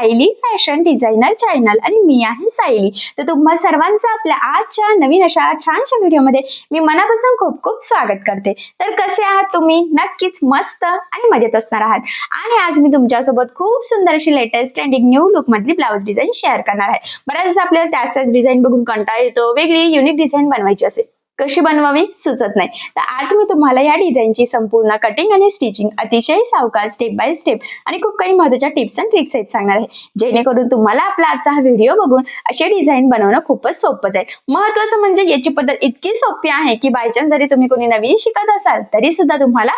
Sayali fashion designer channel आणि मी आहे सायली. तर तुम्हा सर्वांचं आपल्या आजच्या नवीन अशा छानशा व्हिडिओमध्ये मी मनापासून खूप खूप स्वागत करते. तर कसे आहात तुम्ही? नक्कीच मस्त आणि मजेत असणार आहात. आणि आज मी तुमच्यासोबत खूप सुंदर अशी लेटेस्ट अँड न्यू लुक मधली ब्लाऊज डिझाईन शेअर करणार आहे. बऱ्याचदा आपल्याला त्याच त्याच डिझाईन बघून कंटाळा येतो वेगळी युनिक डिझाईन बनवायची असेल. कशी बनवावी सुचत नाही. तर आज मी तुम्हाला या डिझाईनची संपूर्ण कटिंग आणि स्टिचिंग अतिशय सावकार स्टेप बाय स्टेप आणि खूप काही महत्त्वाच्या टिप्स अँड ट्रिक्स आहेत सांगणार आहे. जेणेकरून तुम्हाला आपला आजचा हा व्हिडिओ बघून असे डिझाईन बनवणं खूपच सोपं जाईल महत्वाचं म्हणजे याची पद्धत इतकी सोपी आहे की बायचान्स जरी तुम्ही कोणी नवीन शिकत असाल तरी सुद्धा तुम्हाला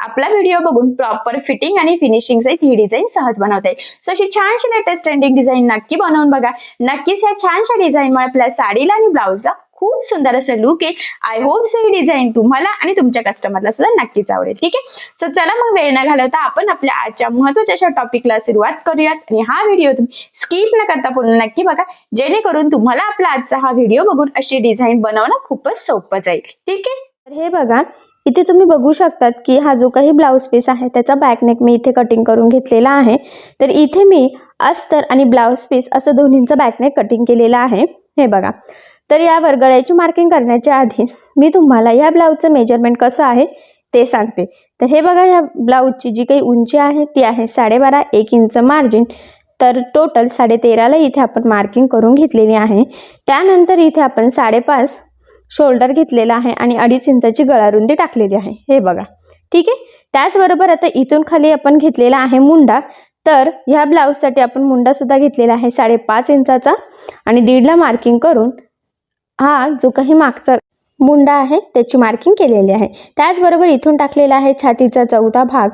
आपला व्हिडिओ बघून प्रॉपर फिटिंग आणि फिनिशिंग सहित ही डिझाईन सहज बनवता येईल. सो अशी छानशी लेटेस्ट ट्रेंडिंग डिझाईन नक्की बनवून बघा. नक्कीच या छानशा डिझाईनमुळे आपल्या साडीला आणि ब्लाऊजला खूप सुंदर असं लुक आहे. आय होप सो ही डिझाईन तुम्हाला आणि तुमच्या कस्टमरला सुद्धा नक्कीच आवडेल. ठीक आहे? सो चला मग वेळ न घालवता आपण आपल्या आजच्या महत्त्वाच्या अशा टॉपिकला सुरुवात करूयात. आणि हा व्हिडिओ तुम्ही स्किप न करता पूर्ण नक्की बघा. जेणेकरून तुम्हाला आपला आजचा हा व्हिडिओ बघून अशी डिझाईन बनवणं खूपच सोपं जाईल. ठीक आहे? तर हे बघा इथे तुम्ही बघू शकतात की हा जो काही ब्लाऊज पीस आहे त्याचा बॅकनेक मी इथे कटिंग करून घेतलेला आहे. तर इथे मी अस्तर आणि ब्लाऊज पीस असं दोन्हींचं बॅकनेक कटिंग केलेलं आहे. हे बघा. तर यावर गळ्याची मार्किंग करण्याच्या आधी मी तुम्हाला या ब्लाऊजचं मेजरमेंट कसं आहे ते सांगते. तर हे बघा या ब्लाऊजची जी काही उंची आहे ती आहे साडेबारा एक इंच मार्जिन तर टोटल साडेतेराला इथे आपण मार्किंग करून घेतलेली आहे. त्यानंतर इथे आपण साडेपाच शोल्डर घेतलेला आहे आणि अडीच इंचाची गळारुंदी टाकलेली आहे. हे बघा. ठीक आहे? त्याचबरोबर आता इथून खाली आपण घेतलेला आहे मुंडा. तर ह्या ब्लाऊजसाठी आपण मुंडासुद्धा घेतलेला आहे साडेपाच इंचाचा आणि दीडला मार्किंग करून हा जो काही मागचा मुंडा आहे त्याची मार्किंग केलेली आहे. त्याचबरोबर इथून टाकलेला आहे छातीचा चौथा भाग.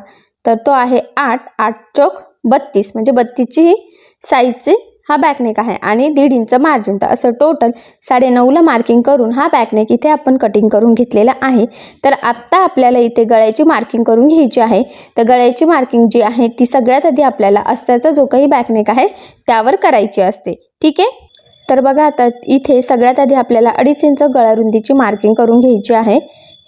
तर तो आहे आठ आठ चौक बत्तीस. म्हणजे बत्तीसची ही साईजची हा बॅकनेक आहे आणि दीड इंच मार्जिन तर असं टोटल साडेनऊला मार्किंग करून हा बॅकनेक इथे आपण कटिंग करून घेतलेला आहे. तर आत्ता आपल्याला इथे गळ्याची मार्किंग करून घ्यायची आहे. तर गळ्याची मार्किंग जी आहे ती सगळ्यात आधी आपल्याला अस्त्याचा जो काही बॅकनेक आहे त्यावर करायची असते. ठीक आहे? तर बघा आता इथे सगळ्यात आधी आपल्याला अडीच इंच गळारुंदीची मार्किंग करून घ्यायची आहे.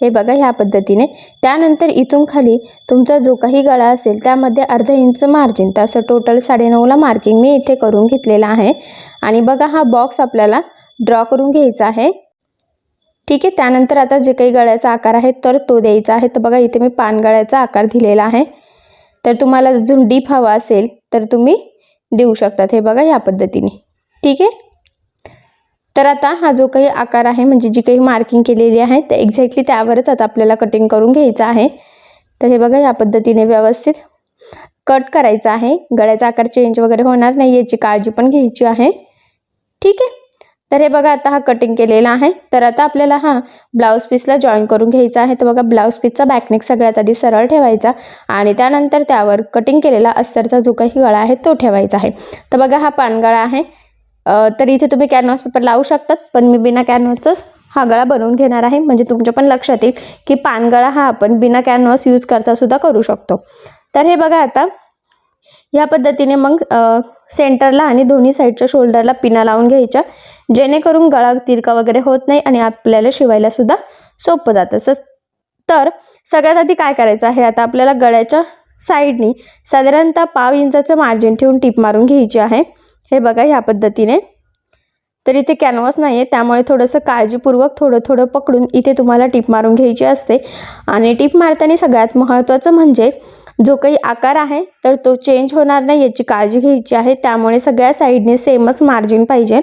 हे बघा ह्या पद्धतीने. त्यानंतर इथून खाली तुमचा जो काही गळा असेल त्यामध्ये अर्धा इंच मार्जिन तर असं टोटल साडेनऊला मार्किंग मी इथे करून घेतलेला आहे. आणि बघा हा बॉक्स आपल्याला ड्रॉ करून घ्यायचा आहे. ठीक आहे त्यानंतर आता जे काही गळ्याचा आकार आहे तर तो द्यायचा आहे. तर बघा इथे मी पानगळ्याचा आकार दिलेला आहे. तर तुम्हाला अजून डीप हवा असेल तर तुम्ही देऊ शकतात. हे बघा ह्या पद्धतीने. ठीक आहे? तर आता हा जो काही आकार आहे म्हणजे जी काही मार्किंग केलेली आहे तर एक्झॅक्टली त्यावरच आता आपल्याला कटिंग करून घ्यायचं आहे. तर हे बघा या पद्धतीने व्यवस्थित कट करायचं आहे. गळ्याचा आकार चेंज वगैरे होणार नाही याची काळजी पण घ्यायची आहे. ठीक आहे? तर हे बघा आता हा कटिंग केलेला आहे. तर आता आपल्याला हा ब्लाऊज पीसला जॉईन करून घ्यायचा आहे. तर बघा ब्लाऊज पीसचा बॅकनेक सगळ्यात आधी सरळ ठेवायचा आणि त्यानंतर त्यावर कटिंग केलेला अस्तरचा जो काही गळा आहे तो ठेवायचा आहे. तर बघा हा पानगळा आहे. तर इथे तुम्ही कॅनव्हास पेपर लावू शकतात पण मी बिना कॅनव्हासचाच हा गळा बनवून घेणार आहे. म्हणजे तुमच्या पण लक्षात येईल की पानगळा हा आपण बिना कॅनव्हास यूज करता सुद्धा करू शकतो. तर हे बघा आता या पद्धतीने मग सेंटरला आणि दोन्ही साईडच्या शोल्डरला पिना लावून घ्यायच्या. जेणेकरून गळा तिरका वगैरे होत नाही आणि आपल्याला शिवायला सुद्धा सोपं जातं. स तर सगळ्यात आधी काय करायचं आहे? आता आपल्याला गळ्याच्या साईडनी साधारणतः पाव इंचाचं मार्जिन ठेवून टीप मारून घ्यायची आहे. हे बघा ह्या पद्धतीने. तर इथे कॅनव्हास नाही आहे त्यामुळे थोडंसं काळजीपूर्वक थोडं थोडं पकडून इथे तुम्हाला टीप मारून घ्यायची असते. आणि टीप मारताना सगळ्यात महत्त्वाचं म्हणजे जो काही आकार आहे तर तो चेंज होणार नाही याची काळजी घ्यायची आहे. त्यामुळे सगळ्या साईडने सेमच मार्जिन पाहिजे.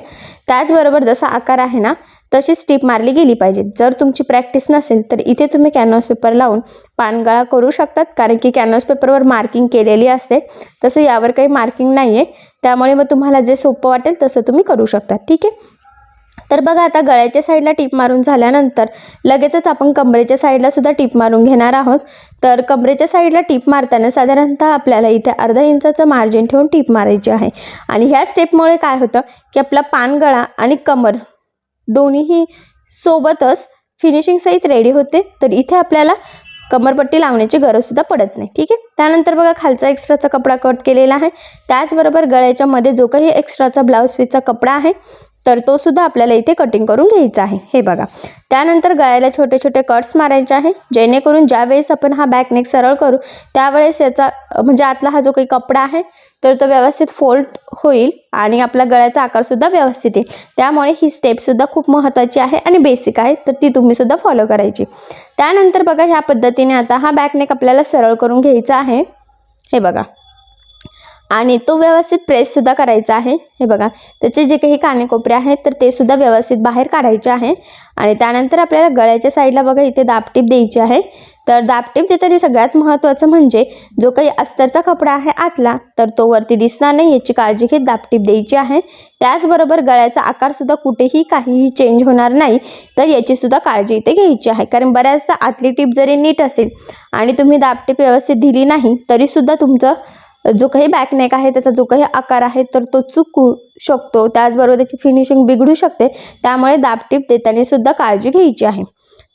त्याचबरोबर जसा आकार आहे ना तशीच टीप मारली गेली पाहिजे. जर तुमची प्रॅक्टिस नसेल तर इथे तुम्ही कॅनव्हास पेपर लावून पानगळा करू शकतात. कारण की कॅनव्हास पेपरवर मार्किंग केलेली असते. तसं यावर काही मार्किंग नाही आहे त्यामुळे मग तुम्हाला जे सोपं वाटेल तसं तुम्ही करू शकता. ठीक आहे? तर बघा आता गळ्याच्या साईडला टीप मारून झाल्यानंतर लगेचच आपण कमरेच्या साईडला सुद्धा टीप मारून घेणार आहोत. तर कमरेच्या साईडला टीप मारताना साधारणतः आपल्याला इथे अर्धा इंचाचं मार्जिन ठेवून टीप मारायची आहे. आणि ह्या स्टेपमुळे काय होतं की आपला पानगळा आणि कमर दोन्हीही सोबतच फिनिशिंग सहित रेडी होते. तर इथे आपल्याला कमरपट्टी लावण्याची गरजसुद्धा पडत नाही. ठीक आहे? त्यानंतर बघा खालचा एक्स्ट्राचा कपडा कट केलेला आहे. त्याचबरोबर गळ्याच्या मध्ये जो काही एक्स्ट्राचा ब्लाऊज पीसचा कपडा आहे तर तो सुद्धा आपल्याला इथे कटिंग करून घ्यायचा आहे. हे बघा. त्यानंतर गळ्याला छोटे छोटे कट्स मारायचे आहे. जेणेकरून ज्यावेळेस आपण हा बॅक नेक सरळ करू त्यावेळेस याचा म्हणजे आतला हा जो काही कपडा आहे तर तो व्यवस्थित फोल्ड होईल आणि आपला गळ्याचा आकारसुद्धा व्यवस्थित येईल. त्यामुळे ही स्टेपसुद्धा खूप महत्त्वाची आहे आणि बेसिक आहे. तर ती तुम्हीसुद्धा फॉलो करायची. त्यानंतर बघा ह्या पद्धतीने आता हा बॅक नेक आपल्याला सरळ करून घ्यायचा आहे. हे बघा. आणि तो व्यवस्थित प्रेससुद्धा करायचा आहे. हे बघा त्याचे जे काही कानेकोपरे आहेत तर ते सुद्धा व्यवस्थित बाहेर काढायचे आहे. आणि त्यानंतर आपल्याला गळ्याच्या साईडला बघा इथे दाबटीप द्यायची आहे. तर दाबटीप देताना सगळ्यात महत्त्वाचं म्हणजे जो काही अस्तरचा कपडा आहे आतला तर तो वरती दिसणार नाही याची काळजी घेत दाबटीप द्यायची आहे. त्याचबरोबर गळ्याचा आकारसुद्धा कुठेही काहीही चेंज होणार नाही तर याचीसुद्धा काळजी इथे घ्यायची आहे. कारण बऱ्याचदा आतली टीप जरी नीट असेल आणि तुम्ही दाबटीप व्यवस्थित दिली नाही तरीसुद्धा तुमचं जो काही बॅकनेक आहे त्याचा जो काही आकार आहे तर तो चुकू शकतो. त्याचबरोबर त्याची फिनिशिंग बिघडू शकते. त्यामुळे दाबटीप देताना सुद्धा काळजी घ्यायची आहे.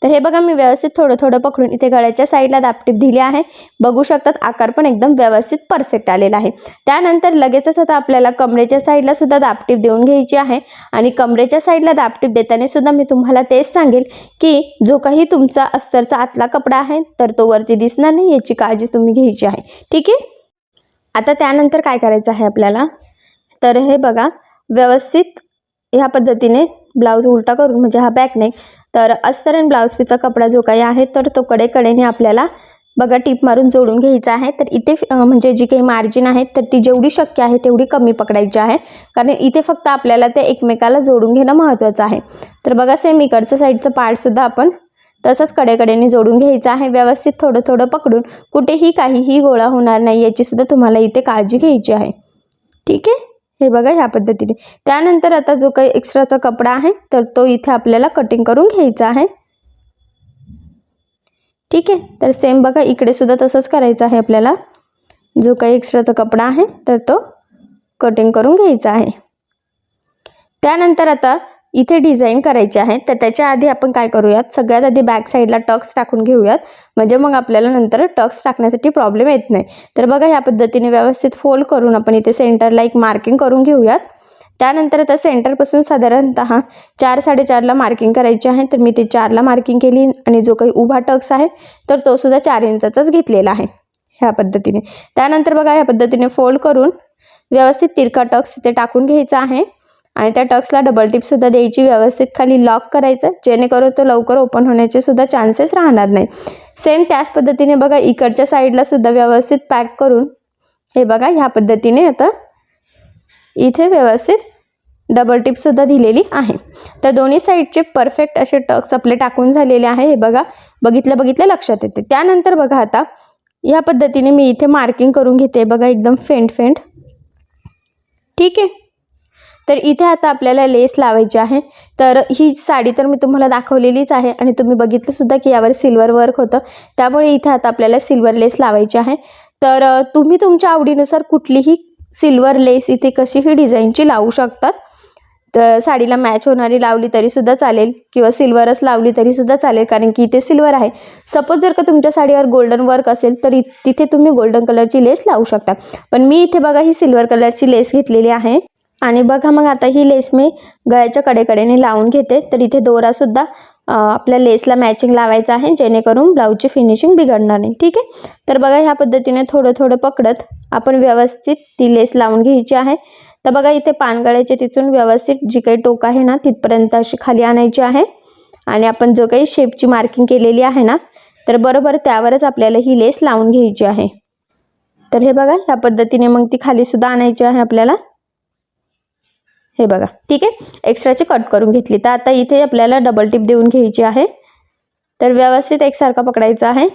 तर हे बघा मी व्यवस्थित थोडं थोडं पकडून इथे गळ्याच्या साईडला दाबटीप दिली आहे. बघू शकतात आकार पण एकदम व्यवस्थित परफेक्ट आलेला आहे. त्यानंतर लगेचच आता आपल्याला कमरेच्या साईडला सुद्धा दाबटीप देऊन घ्यायची आहे. आणि कमरेच्या साईडला दाबटीप देताना सुद्धा मी तुम्हाला तेच सांगेल की जो काही तुमचा अस्तरचा आतला कपडा आहे तर तो वरती दिसणार नाही याची काळजी तुम्ही घ्यायची आहे. ठीक आहे? आता त्यानंतर काय करायचं आहे आपल्याला? तर हे बघा व्यवस्थित ह्या पद्धतीने ब्लाऊज उलटा करून म्हणजे हा बॅकनेक तर अस्तर आणि ब्लाऊज पीचा कपडा जो काही आहे तर तो कडेकडेने आपल्याला बघा टीप मारून जोडून घ्यायचा आहे. तर इथे म्हणजे जी काही मार्जिन आहे तर ती जेवढी शक्य आहे तेवढी कमी पकडायची आहे. कारण इथे फक्त आपल्याला ते एकमेकाला जोडून घेणं महत्त्वाचं आहे. तर बघा सेम इकडचं साईडचं पार्टसुद्धा आपण तसंच कडेकडेने जोडून घ्यायचं आहे. व्यवस्थित थोडं थोडं पकडून कुठेही काहीही गोळा होणार नाही याचीसुद्धा तुम्हाला इथे काळजी घ्यायची आहे. ठीक आहे? हे बघा ह्या पद्धतीने. त्यानंतर आता जो काही एक्स्ट्राचा कपडा आहे तर तो इथे आपल्याला कटिंग करून घ्यायचा आहे. ठीक आहे? तर सेम बघा इकडे सुद्धा तसंच करायचं आहे आपल्याला. जो काही एक्स्ट्राचा कपडा आहे तर तो कटिंग करून घ्यायचा आहे. त्यानंतर आता इथे डिझाईन करायची आहे. तर त्याच्या आधी आपण काय करूयात? सगळ्यात आधी बॅक साईडला टक्स टाकून घेऊयात. म्हणजे मग आपल्याला नंतर टक्स टाकण्यासाठी प्रॉब्लेम येत नाही. तर बघा ह्या पद्धतीने व्यवस्थित फोल्ड करून आपण इथे सेंटरला एक मार्किंग करून घेऊयात. त्यानंतर आता सेंटरपासून साधारणतः चार साडेचारला मार्किंग करायची आहे. तर मी ते चारला मार्किंग केली आणि जो काही उभा टक्स आहे तर तो सुद्धा चार इंचाचाच घेतलेला आहे. ह्या पद्धतीने. त्यानंतर बघा ह्या पद्धतीने फोल्ड करून व्यवस्थित तिरका टक्स इथे टाकून घ्यायचा आहे. आणि त्या टक्सला डबल टिपसुद्धा द्यायची व्यवस्थित खाली लॉक करायचं जेणेकरून तो लवकर ओपन होण्याचे सुद्धा चान्सेस राहणार नाही. सेम त्याच पद्धतीने बघा इकडच्या साईडला सुद्धा व्यवस्थित पॅक करून हे बघा ह्या पद्धतीने आता इथे व्यवस्थित डबल टिपसुद्धा दिलेली आहे. तर दोन्ही साईडचे परफेक्ट असे टक्स आपले टाकून झालेले आहे हे बघा बघितलं बघितलं लक्षात येते. त्यानंतर बघा आता या पद्धतीने मी इथे मार्किंग करून घेते बघा एकदम फेंट फेंट ठीक आहे? तर इथे आता आपल्याला लेस लावायची आहे. तर ही साडी तर मी तुम्हाला दाखवलेलीच आहे आणि तुम्ही बघितलंसुद्धा की यावर सिल्वर वर्क होतं. त्यामुळे इथे आता आपल्याला सिल्वर लेस लावायची आहे. तर तुम्ही तुमच्या आवडीनुसार कुठलीही सिल्वर लेस इथे कशीही डिझाईनची लावू शकतात. तर साडीला मॅच होणारी लावली तरीसुद्धा चालेल किंवा सिल्वरच लावली तरीसुद्धा चालेल कारण की इथे सिल्वर आहे. सपोज जर का तुमच्या साडीवर गोल्डन वर्क असेल तर इ- तिथे तुम्ही गोल्डन कलरची लेस लावू शकता. पण मी इथे बघा ही सिल्वर कलरची लेस घेतलेली आहे. आणि बघा मग आता ही लेस मी गळ्याच्या कडेकडेने लावून घेते. तर इथे दोरासुद्धा आपल्या लेसला मॅचिंग लावायचं आहे जेणेकरून ब्लाऊजची फिनिशिंग बिघडणार नाही. ठीक आहे? तर बघा ह्या पद्धतीने थोडं थोडं पकडत आपण व्यवस्थित ती लेस लावून घ्यायची आहे. तर बघा इथे पानगळ्याचे तिथून व्यवस्थित जी काही टोक आहे ना तिथपर्यंत अशी खाली आणायची आहे. आणि आपण जो काही शेपची मार्किंग केलेली आहे ना तर बरोबर त्यावरच आपल्याला ही लेस लावून घ्यायची आहे. तर हे बघा ह्या पद्धतीने मग ती खालीसुद्धा आणायची आहे आपल्याला. हे बघा ठीक आहे? एक्स्ट्राची कट करून घेतली. तर आता इथे आपल्याला डबल टिप देऊन घ्यायची आहे. तर व्यवस्थित एकसारखा पकडायचा आहे.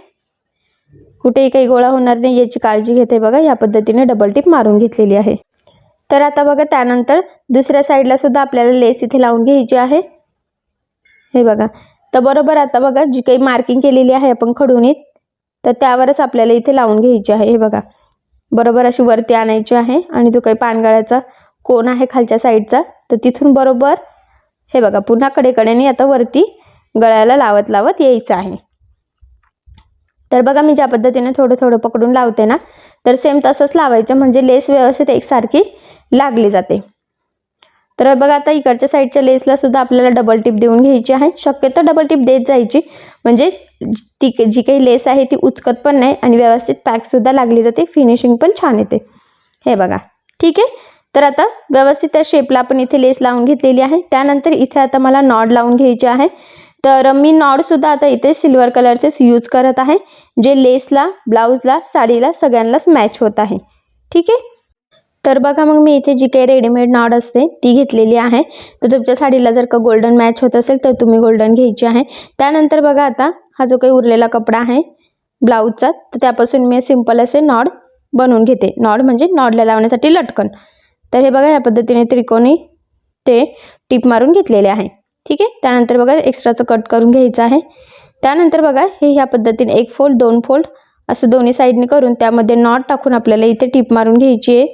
कुठेही काही गोळा होणार नाही याची काळजी घेते बघा. या पद्धतीने डबल टिप मारून घेतलेली आहे. तर आता बघा त्यानंतर दुसऱ्या साईडला सुद्धा आपल्याला लेस इथे लावून घ्यायची आहे. हे बघा. तर बरोबर आता बघा जी काही मार्किंग केलेली आहे आपण खडूनीत तर त्यावरच आपल्याला इथे लावून घ्यायची आहे. हे बघा. बरोबर अशी वरती आणायची आहे. आणि जो काही पानगळ्याचा कोण आहे खालच्या साईडचा? तर तिथून बरोबर हे बघा पुन्हा कडेकडेने आता वरती गळ्याला लावत लावत यायचं आहे. तर बघा मी ज्या पद्धतीने थोडं थोडं पकडून लावते ना तर सेम तसंच लावायचं म्हणजे लेस व्यवस्थित एकसारखी लागली जाते. तर बघा आता इकडच्या साईडच्या लेसला सुद्धा आपल्याला डबल टिप देऊन घ्यायची आहे. शक्यतो डबल टिप देत जायची म्हणजे ती जी काही लेस आहे ती उचकत पण नाही आणि व्यवस्थित पॅकसुद्धा लागली जाते फिनिशिंग पण छान येते. हे बघा ठीक आहे? तर आता व्यवस्थित त्या शेपला आपण इथे लेस लावून घेतलेली आहे. त्यानंतर इथे आता मला नॉड लावून घ्यायची आहे. तर मी नॉडसुद्धा आता इथे सिल्वर कलरचेच यूज करत आहे. जे लेसला ब्लाऊजला साडीला सगळ्यांनाच मॅच होत आहे. ठीक आहे? तर बघा मग मी इथे जी काही रेडीमेड नॉड असते ती घेतलेली आहे. तर तुमच्या साडीला जर का गोल्डन मॅच होत असेल तर तुम्ही गोल्डन घ्यायची आहे. त्यानंतर बघा आता हा जो काही उरलेला कपडा आहे ब्लाऊजचा तर त्यापासून मी सिंपल असे नॉड बनवून घेते. नॉड म्हणजे नॉडला लावण्यासाठी लटकन. तर हे बघा या पद्धतीने त्रिकोणी ते टीप मारून घेतलेले आहे. ठीक आहे? त्यानंतर बघा एक्स्ट्राचं कट करून घ्यायचं आहे. त्यानंतर बघा हे ह्या पद्धतीने एक फोल्ड दोन फोल्ड असं दोन्ही साईडने करून त्यामध्ये नॉट टाकून आपल्याला इथे टीप मारून घ्यायची आहे.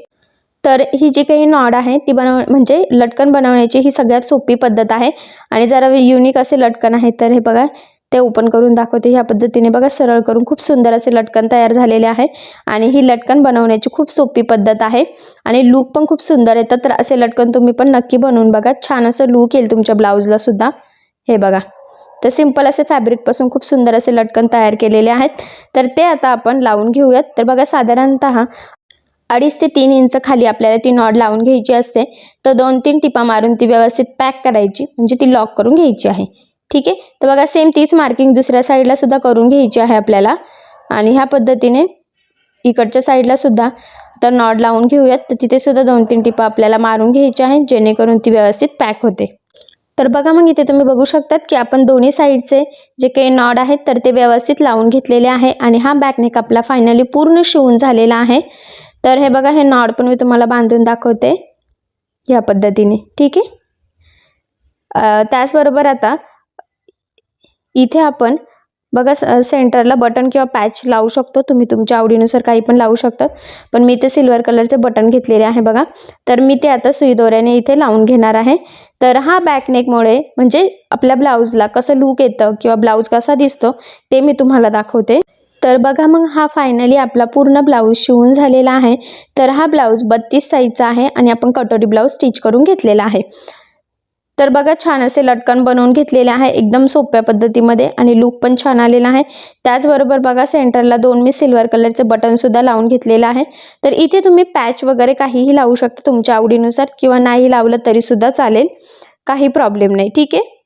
तर ही जी काही नॉड आहे ती बनव म्हणजे लटकन बनवण्याची ही सगळ्यात सोपी पद्धत आहे. आणि जरा युनिक असे लटकन आहे तर हे बघा ते ओपन करून दाखवते. ह्या पद्धतीने बघा सरळ करून खूप सुंदर असे लटकन तयार झालेले आहे. आणि ही लटकन बनवण्याची खूप सोपी पद्धत आहे. आणि लूक पण खूप सुंदर येतं तर असे लटकन तुम्ही पण नक्की बनवून बघा. छान असं लूक येईल तुमच्या ब्लाऊजला सुद्धा. हे बघा. तर सिंपल असे फॅब्रिकपासून खूप सुंदर असे लटकन तयार केलेले आहेत. तर ते आता आपण लावून घेऊयात. तर बघा साधारणतः अडीच ते तीन इंच खाली आपल्याला ती नॉड लावून घ्यायची असते. तर दोन तीन टिपा मारून ती व्यवस्थित पॅक करायची. म्हणजे ती लॉक करून घ्यायची आहे. ठीक आहे? तर बघा सेम तीच मार्किंग दुसऱ्या साईडला सुद्धा करून घ्यायची आहे आपल्याला. आणि ह्या पद्धतीने इकडच्या साईडला सुद्धा तर नॉड लावून घेऊयात. तर तिथे सुद्धा दोन तीन टिपा आपल्याला मारून घ्यायच्या आहेत जेणेकरून ती व्यवस्थित पॅक होते. तर बघा मग इथे तुम्ही बघू शकतात की आपण दोन्ही साईडचे जे काही नॉड आहेत तर ते व्यवस्थित लावून घेतलेले आहे. आणि हा बॅकनेक आपला फायनली पूर्ण शिवून झालेला आहे. तर हे बघा हे नॉड पण मी तुम्हाला बांधून दाखवते. ह्या पद्धतीने ठीक आहे? त्याचबरोबर आता इथे आपण बघा सेंटरला बटन किंवा पॅच लावू शकतो. तुम्ही तुमच्या आवडीनुसार काही पण लावू शकतात पण मी इथे सिल्वर कलरचे बटन घेतलेले आहे बघा. तर मी ते आता सुई दोऱ्याने इथे लावून घेणार आहे. तर हा बॅकनेकमुळे म्हणजे आपल्या ब्लाऊजला कसं लूक येतं किंवा ब्लाऊज कसा दिसतो ते मी तुम्हाला दाखवते. तर बघा मग हा फायनली आपला पूर्ण ब्लाऊज शिवून झालेला आहे. तर हा ब्लाऊज बत्तीस साईजचा आहे आणि आपण कटोरी ब्लाऊज स्टिच करून घेतलेला आहे. तर बघा छान असे लटकन बनवून घेतलेले आहे एकदम सोप्या पद्धतीमध्ये आणि लूक पण छान आलेला आहे. त्याचबरोबर बघा सेंटरला दोन मी सिल्वर कलरचे बटनसुद्धा लावून घेतलेलं आहे. तर इथे तुम्ही पॅच वगैरे काहीही लावू शकता तुमच्या आवडीनुसार किंवा नाही लावलं तरीसुद्धा चालेल. काही प्रॉब्लेम नाही ठीक आहे?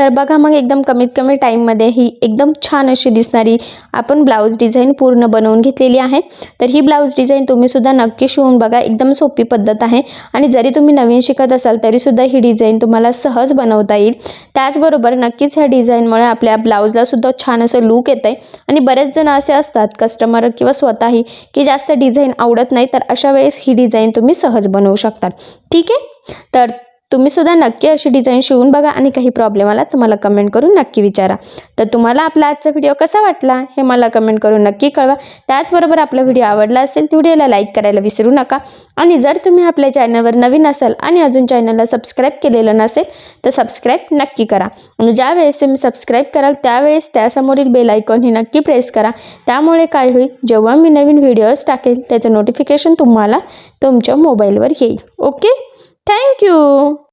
तर बघा मग एकदम कमीत कमी टाईममध्ये ही एकदम छान अशी दिसणारी आपण ब्लाऊज डिझाईन पूर्ण बनवून घेतलेली आहे. तर ही ब्लाऊज डिझाईन तुम्हीसुद्धा नक्की शिवून बघा. एकदम सोपी पद्धत आहे. आणि जरी तुम्ही नवीन शिकत असाल तरीसुद्धा ही डिझाईन तुम्हाला सहज बनवता येईल. त्याचबरोबर नक्कीच ह्या डिझाईनमुळे आपल्या ब्लाऊजलासुद्धा छान असं लूक येतं आहे आणि बरेच जण असे असतात कस्टमर किंवा स्वतःही की जास्त डिझाईन आवडत नाही तर अशा वेळेस ही डिझाईन तुम्ही सहज बनवू शकतात. ठीक आहे? तर तुम्ही सुद्धा नक्की अशी डिझाईन शिवून बघा आणि काही प्रॉब्लेम आला तर मला कमेंट करून नक्की विचारा. तर तुम्हाला आपला आजचा व्हिडिओ कसा वाटला हे मला कमेंट करून नक्की कळवा. त्याचबरोबर आपला व्हिडिओ आवडला असेल तर व्हिडिओला लाईक करायला विसरू नका. आणि जर तुम्ही आपल्या चॅनलवर नवीन असाल आणि अजून चॅनलला सबस्क्राईब केलेलं नसेल तर सबस्क्राईब नक्की करा. आणि ज्यावेळेस तुम्ही सबस्क्राईब कराल त्यावेळेस त्यासमोरील बेल आयकॉन हे नक्की प्रेस करा. त्यामुळे काय होईल जेव्हा मी नवीन व्हिडिओज टाकेल त्याचं नोटिफिकेशन तुम्हाला तुमच्या मोबाईलवर येईल. Okay thank you.